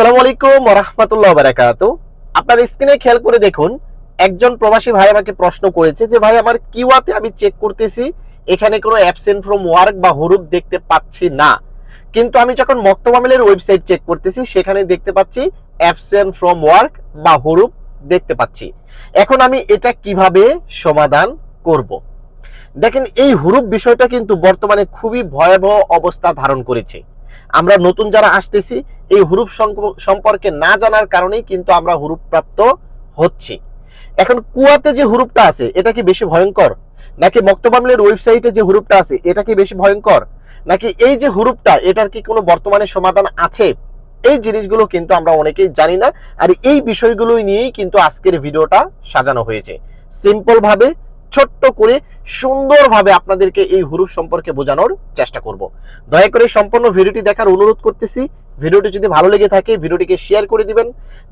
আসসালামু আলাইকুম রহমতুল্লাহ বারাকাতু। আপনার স্ক্রিনে খেয়াল করে দেখুন, একজন প্রবাসী ভাই আমাকে প্রশ্ন করেছে যে, ভাই, আমার কিওয়াতে আমি চেক করতেছি, এখানে কোনো অ্যাবসেন্ট ফ্রম ওয়ার্ক বা হরুপ দেখতে পাচ্ছি না। কিন্তু আমি যখন মক্তবামিলের ওয়েবসাইট চেক করতেছি, সেখানে দেখতে পাচ্ছি অ্যাবসেন্ট ফ্রম ওয়ার্ক বা হরুপ দেখতে পাচ্ছি। এখন আমি এটা কীভাবে সমাধান করব? দেখেন, এই হুরুপ বিষয়টা কিন্তু বর্তমানে খুবই ভয়াবহ অবস্থা ধারণ করেছে। আমরা নতুন যারা আসতেছি, এই হুরুপ সম্পর্কে না জানার কারণেই কিন্তু আমরা হুরুপ প্রাপ্ত হচ্ছি। এখন কুয়াতে যে হুরুপটা আছে, এটা কি বেশি ভয়ঙ্কর? নাকি মক্তবামলের ওয়েবসাইটে যে হুরুপটা আছে, এটা কি বেশি ভয়ঙ্কর? নাকি এই যে হুরুপটা, এটার কি কোনো বর্তমানে সমাধান আছে? এই জিনিসগুলো কিন্তু আমরা অনেকেই জানি না, আর এই বিষয়গুলোই নিয়েই কিন্তু আজকের ভিডিওটা সাজানো হয়েছে। সিম্পল ভাবে ছোট্ট করে সুন্দরভাবে আপনাদেরকে এই হুরুপ সম্পর্কে বোঝানোর চেষ্টা করব। দয়া করে সম্পূর্ণ ভিডিওটি দেখার অনুরোধ করতেছি। ভিডিওটি যদি ভালো লেগে থাকে, ভিডিওটিকে শেয়ার করে দিবেন।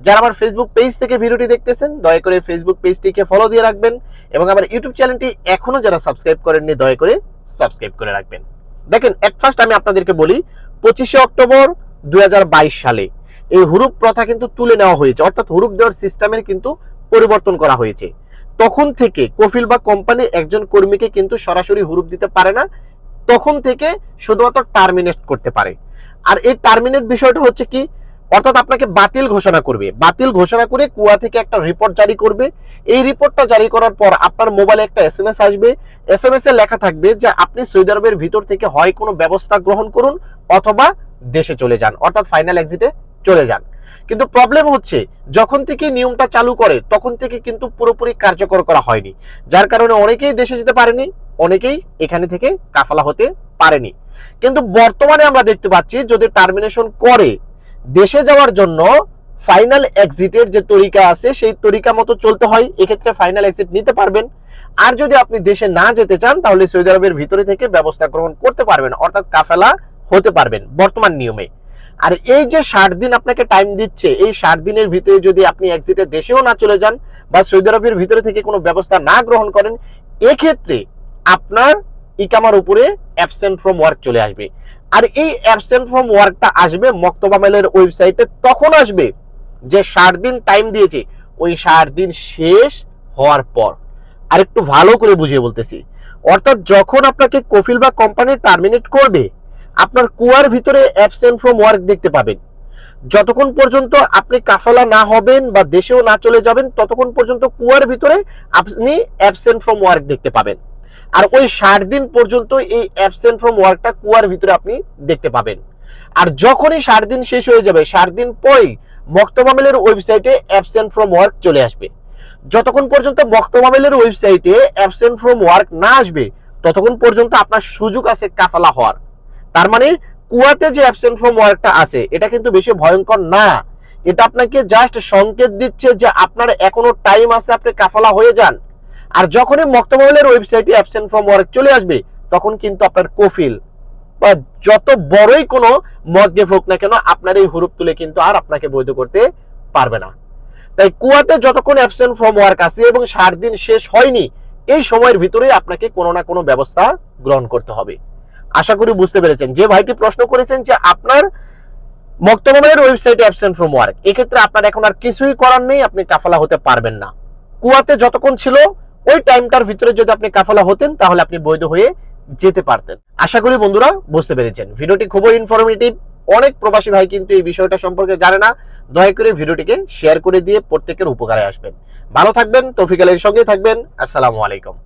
যারা আমার ফেসবুক পেজ থেকে ভিডিওটি দেখতেছেন, দয়া করে ফেসবুক পেজটিকে ফলো দিয়ে রাখবেন এবং আমার ইউটিউব চ্যানেলটি এখনও যারা সাবস্ক্রাইব করেননি, দয়া করে সাবস্ক্রাইব করে রাখবেন। দেখেন এট ফার্স্ট আমি আপনাদেরকে বলি, পঁচিশে অক্টোবর দুই হাজার বাইশ সালে এই হুরুপ প্রথা কিন্তু তুলে নেওয়া হয়েছে। অর্থাৎ হুরুপ দেওয়ার সিস্টেমের কিন্তু পরিবর্তন করা হয়েছে। তখন থেকে কফিল বা কোম্পানি একজন কর্মীকে কিন্তু সরাসরি হুরুপ দিতে পারে না। তখন থেকে শুধুমাত্র টার্মিনেট করতে পারে। আর এই টার্মিনেট বিষয়টা হচ্ছে কি? অর্থাৎ আপনাকে বাতিল ঘোষণা করবে। বাতিল ঘোষণা করে কুয়া থেকে একটা রিপোর্ট জারি করবে। এই রিপোর্টটা জারি করার পর আপনার মোবাইলে একটা এস এম এস আসবে। এস এম এস এ লেখা থাকবে যে, আপনি সৌদি আরবের ভিতর থেকে হয় কোনো ব্যবস্থা গ্রহণ করুন অথবা দেশে চলে যান। অর্থাৎ ফাইনাল এক্সিটে চলে যান। কিন্তু প্রবলেম হচ্ছে, যখন থেকে নিয়মটা চালু করে, তখন থেকে কিন্তু পুরোপুরি কার্যকর করা হয়নি। যার কারণে অনেকেই দেশে যেতে পারেনি, অনেকেই এখানে থেকে কাফালা হতে পারেনি। কিন্তু বর্তমানে আমরা দেখতে পাচ্ছি, যদি টার্মিনেশন করে, দেশে যাওয়ার জন্য ফাইনাল এক্সিটের যে তরিকা আছে, সেই তরিকা মতো চলতে হয়, এক্ষেত্রে ফাইনাল এক্সিট নিতে পারবেন। আর যদি আপনি দেশে না যেতে চান, তাহলে সৌদি আরবের ভিতরে থেকে ব্যবস্থা গ্রহণ করতে পারবেন, অর্থাৎ কাফেলা হতে পারবেন, বর্তমান নিয়মে। আর এই যে ষাট দিন আপনাকে টাইম দিচ্ছে, এই ষাট দিনের ভিতরে যদি আপনি এক্সিটে দেশেও না চলে যান বা সৌদি আরবের ভিতরে থেকে কোনো ব্যবস্থা না গ্রহণ করেন, এক্ষেত্রে আপনার ইকামার উপরে অ্যাবসেন্ট ফ্রম ওয়ার্ক চলে আসবে। আর এই অ্যাবসেন্ট ফ্রম ওয়ার্কটা আসবে মক্তবামেলের ওয়েবসাইটে তখন আসবে যে ষাট দিন টাইম দিয়েছে, ওই ষাট দিন শেষ হওয়ার পর। আর একটু ভালো করে বুঝিয়ে বলতেছি। অর্থাৎ যখন আপনাকে কফিল বা কোম্পানি টার্মিনেট করবে আপনার কুয়ার ভিতরে অ্যাবসেন্ট ফ্রম ওয়ার্ক দেখতে পাবেন। যতক্ষণ পর্যন্ত আপনি কাফালা না হবেন বা দেশেও না চলে যাবেন, ততক্ষণ পর্যন্ত কুয়ার ভিতরে আপনি অ্যাবসেন্ট ফ্রম ওয়ার্ক দেখতে পাবেন। আর ওই ষাট দিন পর্যন্ত এই অ্যাবসেন্ট ফ্রম ওয়ার্কটা কুয়ার ভিতরে আপনি দেখতে পাবেন। আর যখনই ষাট দিন শেষ হয়ে যাবে, ষাট দিন পরেই মক্তবামেলের ওয়েবসাইটে অ্যাবসেন্ট ফ্রম ওয়ার্ক চলে আসবে। যতক্ষণ পর্যন্ত মক্তবামেলের ওয়েবসাইটে অ্যাবসেন্ট ফ্রম ওয়ার্ক না আসবে, ততক্ষণ পর্যন্ত আপনার সুযোগ আছে কাফালা হওয়ার। তার মানে কুয়াতে যে অ্যাবসেন্ট ফ্রম ওয়ার্কটা আছে, এটা কিন্তু বেশি ভয়ঙ্কর না। এটা আপনাকে জাস্ট সংকেত দিচ্ছে যে আপনার এখনও টাইম আছে, আপনি কাফালা হয়ে যান। আর যখনই মক্তবাউলের ওয়েবসাইটে অ্যাবসেন্ট ফ্রম ওয়ার্ক চলে আসবে, তখন কিন্তু আপনার কফিল বা যত বড়ই কোনো মদগেফ হোক না কেন, আপনার এই হুরুপ তুলে কিন্তু আর আপনাকে বৈধ করতে পারবে না। তাই কুয়াতে যতক্ষণ অ্যাবসেন্ট ফ্রম ওয়ার্ক আছে এবং ষাট দিন শেষ হয়নি, এই সময়ের ভিতরে আপনাকে কোনো না কোনো ব্যবস্থা গ্রহণ করতে হবে। আশা করি বুঝতে পেরেছেন। যে ভাইটি প্রশ্ন করেছেন যে আপনার মক্তবের ওয়েবসাইটে অ্যাবসেন্ট ফ্রম ওয়ার্ক এক্ষেত্রে আপনার এখন আর কিছুই করার নেই, আপনি কাফালা হতে পারবেন না। কুয়াতে যতক্ষণ ছিল, ওই টাইমটার ভিতরে যদি আপনি কাফালা হতেন, তাহলে আপনি বৈধ হয়ে যেতে পারতেন। আশা করি বন্ধুরা বুঝতে পেরেছেন। ভিডিওটি খুবই ইনফরমেটিভ অনেক প্রবাসী ভাই কিন্তু এই বিষয়টা সম্পর্কে জানে না। দয়া করে ভিডিওটিকে শেয়ার করে দিয়ে প্রত্যেকের উপকারে আসবেন। ভালো থাকবেন, তৌফিক আলীর সঙ্গে থাকবেন। আসসালামু আলাইকুম।